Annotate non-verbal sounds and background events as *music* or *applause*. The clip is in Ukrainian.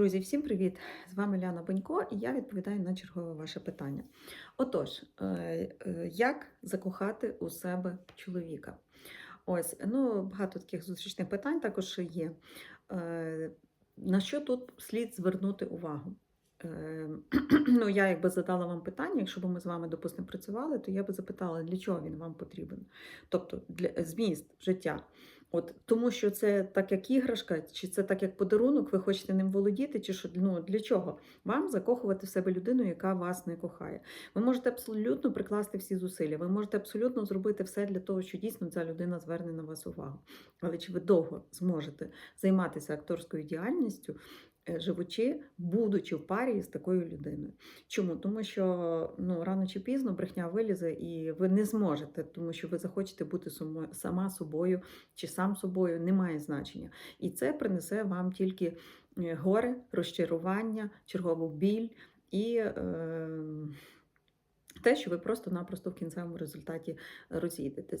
Друзі, всім привіт! З вами Ляна Бонько, і я відповідаю на чергове ваше питання. Отож, е, е, як закохати у себе чоловіка? Ось, ну, багато таких зустрічних питань також є. Е, На що тут слід звернути увагу? *clears throat* Ну, я якби задала вам питання, якщо б ми з вами, допустимо, працювали, то я би запитала, для чого він вам потрібен? Тобто для зміст життя. От тому, що це так як іграшка, чи це так як подарунок, ви хочете ним володіти, чи що ну для чого вам закохувати в себе людину, яка вас не кохає? Ви можете абсолютно прикласти всі зусилля, ви можете абсолютно зробити все для того, що дійсно ця людина зверне на вас увагу. Але чи ви довго зможете займатися акторською діяльністю? Е, Живучи, будучи в парі з такою людиною. Чому? Тому що ну, рано чи пізно брехня вилізе, і ви не зможете, тому що ви захочете бути сама собою чи сам собою, немає значення. І це принесе вам тільки е, горе, розчарування, чергову біль і е, те, що ви просто-напросто в кінцевому результаті розійдетесь.